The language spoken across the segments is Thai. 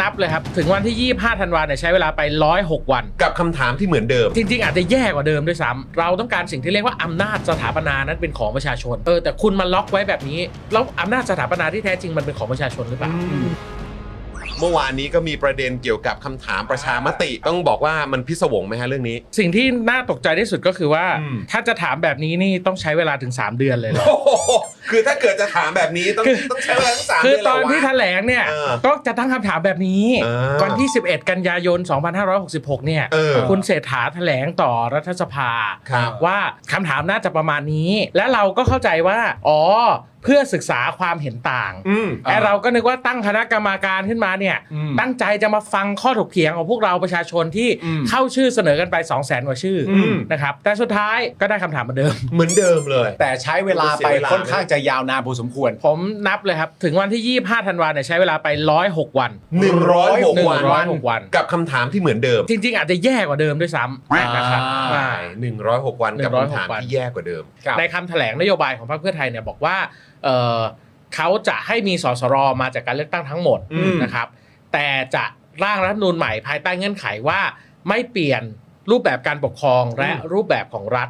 นับเลยครับ ถึงวันที่ 25 ธันวาเนี่ยใช้เวลาไป 106 วัน กับคำถามที่เหมือนเดิม จริง ๆ อาจจะแย่กว่าเดิมด้วยซ้ำเราต้องการสิ่งที่เรียกว่าอำนาจสถาปนานั้นเป็นของประชาชนเออแต่คุณมาล็อกไว้แบบนี้แล้วอำนาจสถาปนาที่แท้จริงมันเป็นของประชาชนหรือเปล่า เมื่อวานนี้ก็มีประเด็นเกี่ยวกับคำถามประชามติ ต้องบอกว่ามันพิศวงไหมฮะเรื่องนี้ สิ่งที่น่าตกใจที่สุดก็คือว่า อืม ถ้าจะถามแบบนี้นี่ต้องใช้เวลาถึง 3 เดือนเลยเหรอ โอ้โห คือถ้าเกิดจะถามแบบนี้ต้องคือต้องใช้เวลาทั้งสามคือเดือนตอนเหรวะที่แถลงเนี่ยเออก็จะตั้งคำถามแบบนี้ เออวันที่ 11 กันยายน 2566 เนี่ย เออคุณเศรษฐาแถลงต่อรัฐสภา ครับว่าคำถามน่าจะประมาณนี้ และเราก็เข้าใจว่า อ๋อ เพื่อศึกษาความเห็นต่าง อืมไอเราก็นึกว่าตั้งคณะกรรมาการขึ้นมาเนี่ย อืมตั้งใจจะมาฟังข้อถกเถียงของพวกเราประชาชนที่อืม เข้าชื่อเสนอกันไป 2 0 0แสนกว่าชื่ออม นะครับ แต่สุดท้ายก็ได้คำถามเหมือนเดิม เหมือนเดิมเลย แต่ใช้เวลาไปเสียเวลาค่อนข้างจะยาวนานพอสมควร ผมนับเลยครับ ถึงวันที่ 25ธันวาเนี่ยใช้เวลาไป 106 วัน 106 วัน 106 วัน กับคำถามที่เหมือนเดิม จริง ๆ อาจจะแย่กว่าเดิมด้วยซ้ำนะครับอ่าอ่าหนึ่งร้อยหกวันกับคำถามที่แย่กว่าเดิม ในคำแถลงนโยบายของพรรคเพื่อไทยเนี่ยบอกว่าเขาจะให้มีสสรมาจากการเลือกตั้งทั้งหมดนะครับ แต่จะร่างรัฐนูญใหม่ภายใต้เงื่อนไขว่าไม่เปลี่ยนรูปแบบการปกครองและรูปแบบของรัฐ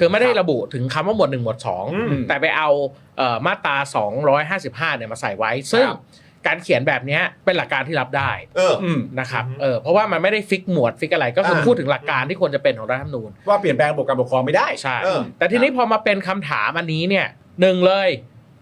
คือไม่ได้ระบุถึงคำว่าหมวด1หมวดอืม2แต่ไปเอาเอ่อมาตรา255เนี่ยมาใส่ไว้ ซึ่งครับการเขียนแบบเนี้ยเป็นหลักการที่รับได้เออ อืมนะครับอืมเออเพราะว่ามันไม่ได้ฟิกหมวดฟิกอะไรก็คืออ่าพูดถึงหลักการที่ควรจะเป็นของรัฐธรรมนูญว่าเปลี่ยนแปลงระบบการปกครองไม่ได้ ใช่เออ แต่ทีนี้พอมาเป็นคำถามอันนี้เนี่ยหนึ่งเลย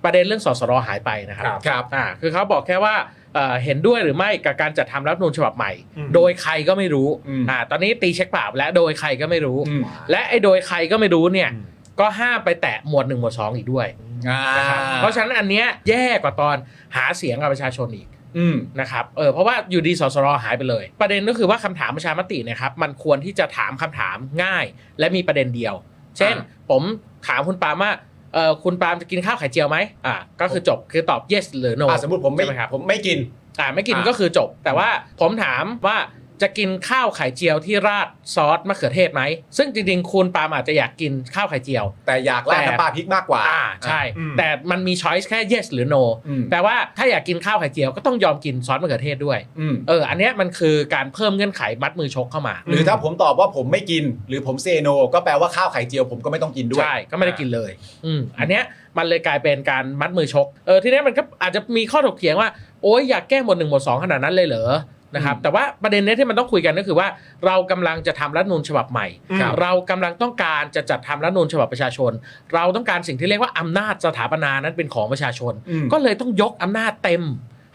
ประเด็นเรื่องสสรหายไปนะครับ ครับครับอ่าคือเขาบอกแค่ว่า เอ่อเห็นด้วยหรือไม่กับการจัดทำรัฐธรรมนูญฉบับใหม่อืมโดยใครก็ไม่รู้อืมอ่าตอนนี้ตีเช็คเปล่าและโดยใครก็ไม่รู้อืมและไอ้โดยใครก็ไม่รู้เนี่ยอืมก็ห้ามไปแตะหมวดหนึ่งหมวดสองอีกด้วยอ่านะครับเพราะฉะนั้นอันเนี้ยแย่กว่าตอนหาเสียงกับประชาชนอีกอืมนะครับเออเพราะว่าอยู่ดีสสรหายไปเลย ประเด็นก็คือว่าคำถามประชามติเนะครับมันควรที่จะถามคำถามง่าย และมีประเด็นเดียว เช่นอ่าผมถามคุณปาล์มว่า เออคุณปาล์มจะกินข้าวไข่เจียวไหมอ่าก็คือจบคือตอบ yes หรือ no อ่าสมมติผมไม่ใช่ไหมครับผมไม่กิน อ่าไม่กินอ่าก็คือจบ แต่ว่าผมถามว่า จะกินข้าวไข่เจียวที่ราดซอสมะเขือเทศไหม ซึ่งจริงๆ คุณปาล์มอาจจะอยากกินข้าวไข่เจียว แต่อยากราดแต่ น้ำปลาพริกมากกว่า อ่าใช่ อืมแต่มันมีช้อยส์แค่ yes หรือ no อืม แปลว่าถ้าอยากกินข้าวไข่เจียวก็ต้องยอมกินซอสมะเขือเทศด้วย อืมเออ อันเนี้ยมันคือการเพิ่มเงื่อนไขมัดมือชกเข้ามาหรือถ้าผมตอบว่าผมไม่กิน หรือผมเซโน ก็แปลว่าข้าวไข่เจียวผมก็ไม่ต้องกินด้วย ใช่ก็ไม่ได้กินเลย อืมอันเนี้ยมันเลยกลายเป็นการมัดมือชก เออทีเนี้ยมันก็อาจจะมีข้อถกเถียงว่า โอ้ยอยากแก้หมวดหนึ่งหมวดสองขนาดนั้นเลยเหรอ นะครับอืมแต่ว่าประเด็นเนี้ยที่มันต้องคุยกันก็คือว่า เรากำลังจะทำรัฐธรรมนูญฉบับใหม่ครับเรากำลังต้องการจะจัดทำรัฐธรรมนูญฉบับประชาชน เราต้องการสิ่งที่เรียกว่าอำนาจสถาปนานั้นเป็นของประชาชนอืมก็เลยต้องยกอำนาจเต็ม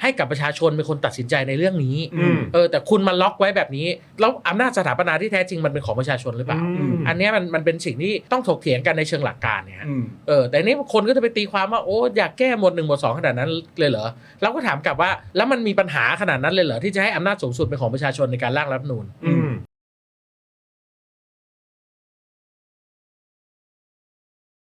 ให้กับประชาชนเป็นคนตัดสินใจในเรื่องนี้อืม เออแต่คุณมาล็อกไว้แบบนี้แล้วอำนาจสถาปนาที่แท้จริงมันเป็นของประชาชนหรือเปล่า อืม อันเนี้ยมันมันเป็นสิ่งที่ต้องถกเถียงกันในเชิงหลักการเนี่ยฮะ อืม เออแต่นี้คนก็จะไปตีความว่าโอ้อยากแก้หมวดหนึ่งหมวดสองขนาดนั้นเลยเหรอเราก็ถามกลับว่าแล้วมันมีปัญหาขนาดนั้นเลยเหรอที่จะให้อำนาจสูงสุดเป็นของประชาชนในการร่างรัฐธรรมนูญอืม